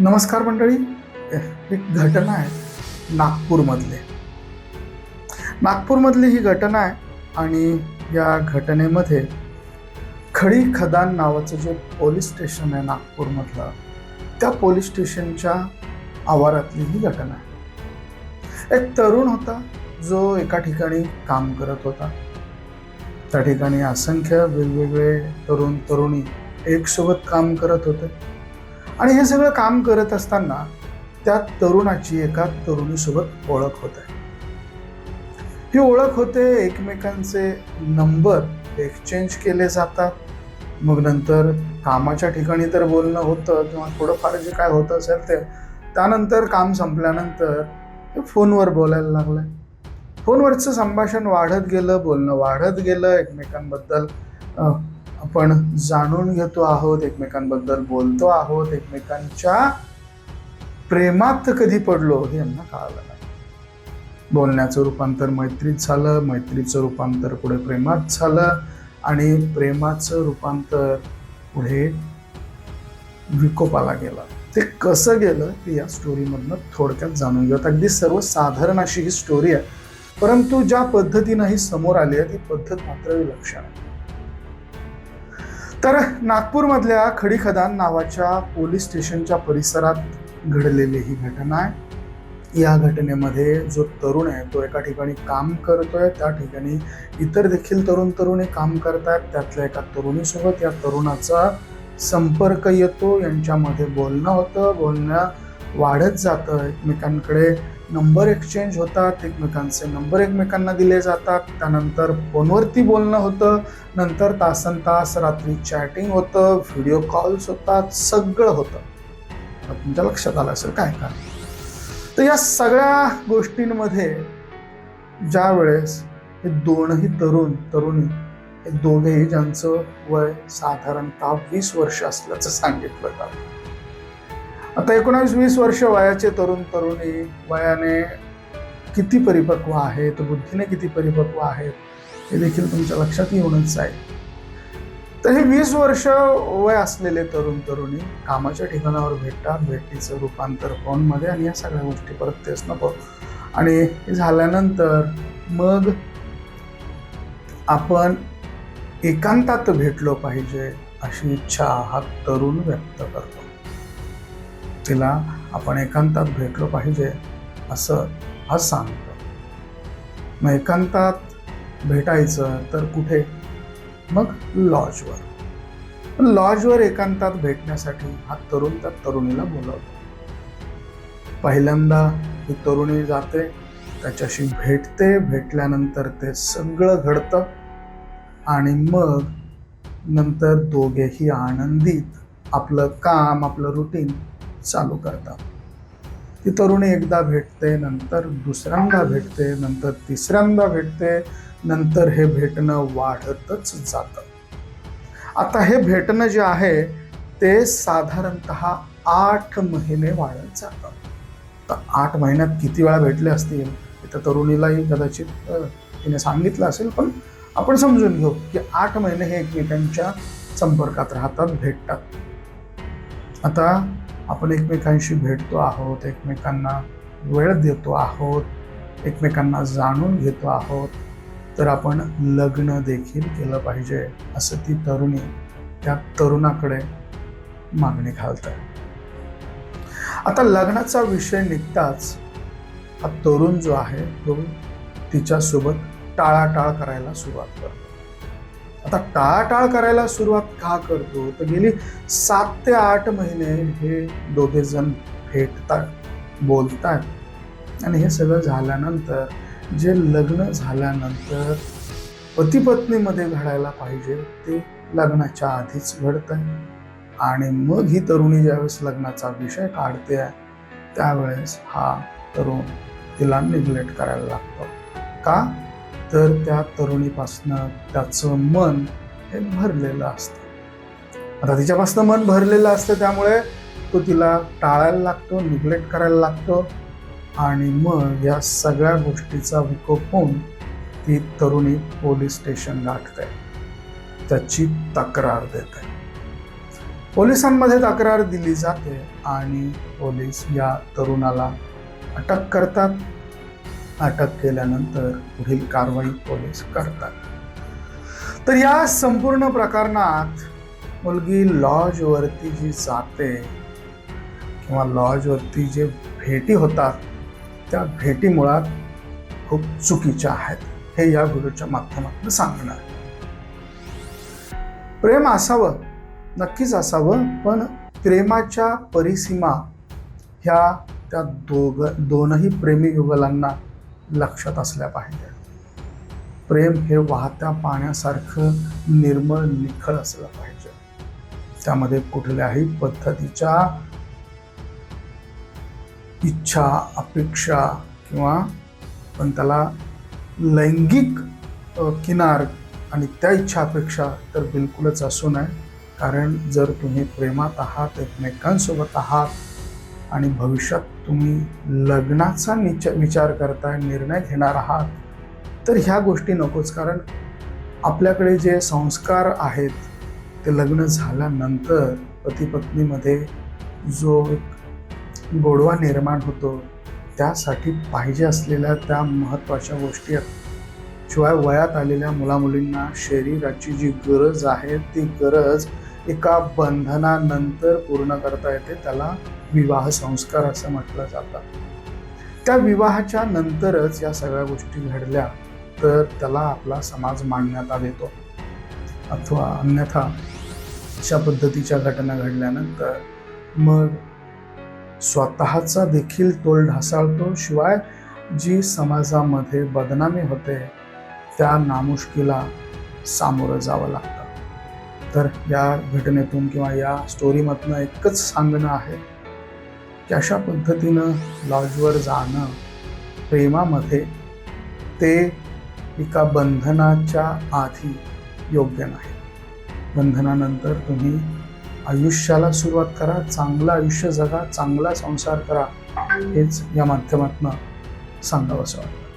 नमस्कार मंडळी. एक घटना आहे नागपूरमधली. नागपूरमधली ही घटना आहे आणि या घटनेमध्ये खडी खदान नावाचं जे पोलीस स्टेशन आहे नागपूरमधलं त्या पोलीस स्टेशनच्या आवारातली ही घटना आहे. एक तरुण होता जो एका ठिकाणी काम करत होता. त्या ठिकाणी असंख्य वेगवेगळे तरुण तरुणी एकसोबत काम करत होते. आणि हे सगळं काम करत असताना त्या तरुणाची एका तरुणीसोबत ओळख होते ही ओळख होते एकमेकांचे नंबर एक्सचेंज केले जातात. मग नंतर कामाच्या ठिकाणी तर बोलणं होतं किंवा थोडंफार जे काय होतं असेल ते. त्यानंतर काम संपल्यानंतर ते फोनवर बोलायला लागले. फोनवरचं संभाषण वाढत गेलं बोलणं वाढत गेलं एकमेकांबद्दल. आपण जाणून घेतो आहोत एकमेकांबद्दल बोलतो आहोत एकमेकांच्या प्रेमात कधी पडलो हे यांना कळालं नाही. बोलण्याचं रूपांतर मैत्रीत झालं मैत्रीचं रूपांतर पुढे प्रेमात झालं आणि प्रेमाचं रूपांतर पुढे विकोपाला गेलं. ते कसं गेलं ते या स्टोरीमधनं थोडक्यात जाणून घेऊयात. अगदी सर्वसाधारण अशी ही स्टोरी आहे. परंतु ज्या पद्धतीनं ही समोर आली आहे ती पद्धत मात्र विलक्षण आहे. तर नागपूरमधल्या खडीखदान नावाच्या पोलीस स्टेशनच्या परिसरात घडलेली ही घटना आहे. या घटनेमध्ये जो तरुण आहे तो एका ठिकाणी काम करतोय त्या ठिकाणी इतर देखील तरुण तरुणी काम करतायत. त्यातल्या एका तरुणीसोबत या तरुणाचा संपर्क येतो. यांच्यामध्ये बोलणं होतं बोलणं वाढत जातं. एकमेकांकडे नंबर एक्सचेंज होतात एकमेकांचे नंबर एकमेकांना दिले जातात त्यानंतर फोनवरती बोलणं होतं नंतर तासन तास रात्री चॅटिंग होतं व्हिडिओ कॉल्स होतात सगळं होतं. तुमच्या लक्षात आलं असेल काय का तर या सगळ्या गोष्टींमध्ये ज्या वेळेस हे दोनही तरुण तरुणी हे दोघेही ज्यांचं वय साधारणतः वीस वर्ष असल्याचं सांगितलं जातं. आता एकोणावीस वीस वर्ष वयाचे तरुण तरुणी वयाने किती परिपक्व आहेत बुद्धीने किती परिपक्व आहेत हे देखील तुमच्या लक्षात येऊनच आहे तर हे वीस वर्ष वय असलेले तरुण तरुणी कामाच्या ठिकाणावर भेटतात भेटीचं रूपांतर फोनमध्ये आणि या सगळ्या गोष्टी परत तेच नको. आणि हे झाल्यानंतर मग आपण एकांतात भेटलो पाहिजे अशी इच्छा हा तरुण व्यक्त करतो. तिला आपण एकांतात भेटलो पाहिजे असं हा सांगतो. मग एकांतात भेटायचं तर कुठे? मग लॉजवर लॉजवर एकांतात भेटण्यासाठी हा तरुण त्या तरुणीला बोलवतो. पहिल्यांदा ही तरुणी जाते त्याच्याशी भेटते भेटल्यानंतर ते सगळं घडतं आणि मग नंतर दोघेही आनंदीत आपलं काम आपलं रुटीन चालू करतात ती तरुणी एकदा भेटते नंतर दुसऱ्यांदा भेटते नंतर तिसऱ्यांदा भेटते नंतर हे भेटणं वाढतच जातं. आता हे भेटणं जे आहे ते साधारणत आठ महिने वाढत जातं. तर आठ महिन्यात किती वेळा भेटले असतील त्या तरुणीलाही कदाचित तिने सांगितलं असेल पण आपण समजून घेऊ की आठ महिने हे एकमेकांच्या संपर्कात राहतात भेटतात. आता आपण एकमेकांशी भेटतो आहोत एकमेकांना वेळ देतो आहोत एकमेकांना जाणून घेतो आहोत तर आपण लग्न देखील केलं पाहिजे असं ती तरुणी त्या तरुणाकडे मागणी घालत. आहे आता लग्नाचा विषय निघताच हा तरुण जो आहे तो तिच्यासोबत टाळाटाळ करायला सुरुवात करतो. आता टाळाटाळ करायला सुरुवात का करतो? तर गेली सात ते आठ महिने हे दोघे जण भेटतात बोलतात. आणि हे सगळं झाल्यानंतर जे लग्न झाल्यानंतर पती पत्नीमध्ये घडायला पाहिजे ते लग्नाच्या आधीच घडत आहे आणि मग ही तरुणी ज्यावेळेस लग्नाचा विषय काढते आहे त्यावेळेस हा तरुण तिला निग्लेक्ट करायला लागतो. का? तर त्या तरुणीपासनं त्याचं मन हे भरलेलं असतं. आता तिच्यापासनं मन भरलेलं असतं त्यामुळे तो तिला टाळायला लागतो निग्लेक्ट करायला लागतो आणि मग या सगळ्या गोष्टीचा विकोप होऊन ती तरुणी पोलीस स्टेशन गाठते त्याची तक्रार देते. पोलिसांमध्ये तक्रार दिली जाते आणि पोलीस या तरुणाला अटक करतात. अटक केल्यानंतर पुढील कारवाई पोलीस करतात. तर या संपूर्ण प्रकरणात मुलगी लॉजवरती जी जाते किंवा लॉजवरती जे भेटी होतात त्या भेटी मुळात खूप चुकीच्या आहेत. हे या व्हिडिओच्या माध्यमातून सांगणार प्रेम असावं नक्कीच असावं पण प्रेमाच्या परिसीमा ह्या त्या दोघ दोनही प्रेमी युगलांना लक्षात असल्या पाहिजे. प्रेम हे वाहत्या पाण्यासारखं निर्मळ निखळ असलं पाहिजे. त्यामध्ये कुठल्याही पद्धतीच्या इच्छा अपेक्षा किंवा पण त्याला लैंगिक किनार आणि त्या इच्छा अपेक्षा तर बिलकुलच असू नये. कारण जर तुम्ही प्रेमात आहात एकमेकांसोबत आहात आणि भविष्यात तुम्ही लग्नाचा निच विचार करताय निर्णय घेणार आहात तर ह्या गोष्टी नकोच. कारण आपल्याकडे जे संस्कार आहेत ते लग्न झाल्यानंतर पतीपत्नीमध्ये जो एक गोडवा निर्माण होतो त्यासाठी पाहिजे असलेल्या त्या महत्त्वाच्या गोष्टी आहेत. शिवाय वयात आलेल्या मुलामुलींना शरीराची जी गरज आहे ती गरज एका बंधनानंतर पूर्ण करता येते त्याला विवाह संस्कार असं म्हटलं जातं. त्या विवाहाच्या नंतरच या सगळ्या गोष्टी घडल्या तर त्याला आपला समाज मांडण्यात आलेतो अथवा अन्यथा अशा पद्धतीच्या घटना घडल्यानंतर मग स्वतःचा देखील तोल ढासाळतो. शिवाय जी समाजामध्ये बदनामी होते त्या नामुष्कीला सामोरं जावं लागतं. तर या घटनेतून किंवा या स्टोरीमधनं एकच सांगणं आहे की अशा पद्धतीनं लॉजवर जाणं प्रेमामध्ये ते एका बंधनाच्या आधी योग्य नाही. बंधनानंतर तुम्ही आयुष्याला सुरुवात करा चांगलं आयुष्य जगा चांगला संसार करा हेच या माध्यमातून सांगावंसं वाटतं.